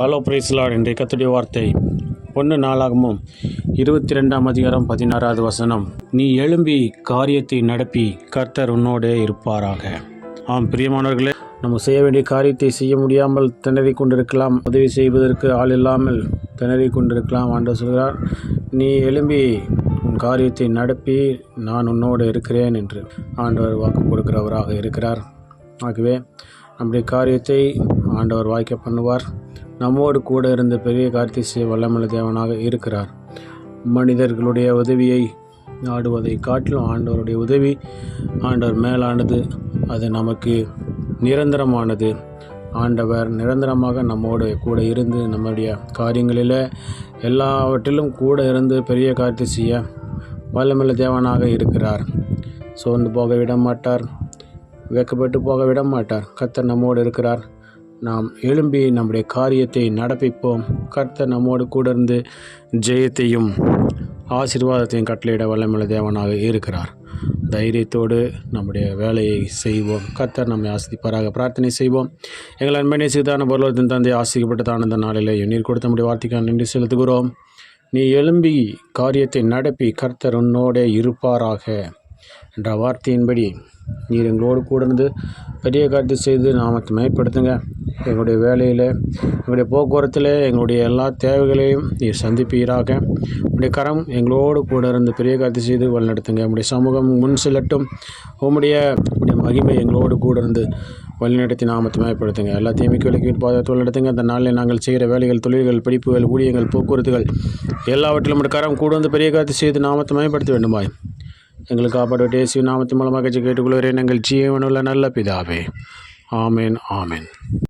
Hello பிரைஸ்லாட் இன்றைய கத்துடைய வார்த்தை. ஒன்று நாளாகமும் இருபத்தி ரெண்டாம் அதிகாரம் பதினாறாவது வசனம். நீ எழும்பி காரியத்தை நடப்பி கர்த்தர் உன்னோடே இருப்பாராக. ஆம் பிரியமானவர்களே நம்ம செய்ய வேண்டிய காரியத்தை செய்ய முடியாமல் திணறி கொண்டிருக்கலாம். உதவி செய்வதற்கு ஆள் இல்லாமல் திணறி கொண்டிருக்கலாம். ஆண்டவர் சொல்கிறார் நீ எழும்பி உன் காரியத்தை நடப்பி நான் உன்னோடு இருக்கிறேன் என்று ஆண்டவர் வாக்கு கொடுக்கிறவராக இருக்கிறார். ஆகவே நம்முடைய காரியத்தை ஆண்டவர் வாய்க்க பண்ணுவார். நம்மோடு கூட இருந்து பெரிய காரியத்தை வல்லமல தேவனாக இருக்கிறார். மனிதர்களுடைய உதவியை நாடுவதை காட்டிலும் ஆண்டவருடைய உதவி ஆண்டவர் மேலானது அது நமக்கு நிரந்தரமானது. ஆண்டவர் நிரந்தரமாக நம்மோடு கூட இருந்து நம்முடைய காரியங்களில் எல்லாவற்றிலும் கூட இருந்து பெரிய காரியத்தை செய்ய வல்லமில்ல தேவனாக இருக்கிறார். சோர்ந்து போக விட மாட்டார் வெக்கப்பட்டு போக விட மாட்டார் கத்தர் நம்மோடு இருக்கிறார். நாம் எழும்பி நம்முடைய காரியத்தை நடப்பிப்போம். கர்த்தர் நம்மோடு கூட இருந்து ஜெயத்தையும் ஆசீர்வாதத்தையும் கட்டளையிட வல்லமுள்ள தேவனாக இருக்கிறார். தைரியத்தோடு நம்முடைய வேலையை செய்வோம். கர்த்தர் நம்மை ஆசிரிப்பாராக பிரார்த்தனை செய்வோம். எங்கள் அன்பனை செய்தான பொருளாதாரத்தின் தந்தை ஆசிரிக்கப்பட்டதான இந்த நாளிலே நீர் கொடுத்த முடிய வார்த்தைக்காக நன்றி செலுத்துகிறோம். நீ எழும்பி காரியத்தை நடப்பி கர்த்தர் உன்னோடே இருப்பாராக. என்ற வார்த்தையின்படி நீர் எங்களோடு கூட இருந்து பெரிய காரியத்தை செய்து நாமத்தை மேம்படுத்துங்க. எங்களுடைய வேலையில் எங்களுடைய போக்குவரத்தில் எங்களுடைய எல்லா தேவைகளையும் நீர் சந்திப்பீராக. உங்களுடைய கரம் எங்களோடு கூட இருந்து பெரிய காரியத்தை செய்து வழிநடத்துங்க. உங்களுடைய சமூகம் முன் செல்லட்டும். உம்முடைய உம்முடைய மகிமை எங்களோடு கூட இருந்து வழிநடத்தி நாமத்தை மேம்படுத்துங்க. எல்லா தீமைக்கு விலக்கி பாதுகாத்து வழிநடத்துங்க. அந்த நாளில் நாங்கள் செய்கிற வேலைகள் தொழில்கள் படிப்புகள் ஊழியங்கள் போக்குவரத்துகள் எல்லாவற்றிலும் நம்முடைய கரம் கூட வந்து பெரிய காரியத்தை செய்து நாமத்தை மேம்படுத்த வேண்டுமாய். எங்களுக்கு காப்பாடு இயேசு நாமத்தின் மூலமாக கேட்டுக்கொள்கிறேன் எங்கள் ஜீவனுள்ள நல்ல பிதாவே. ஆமேன் ஆமேன்.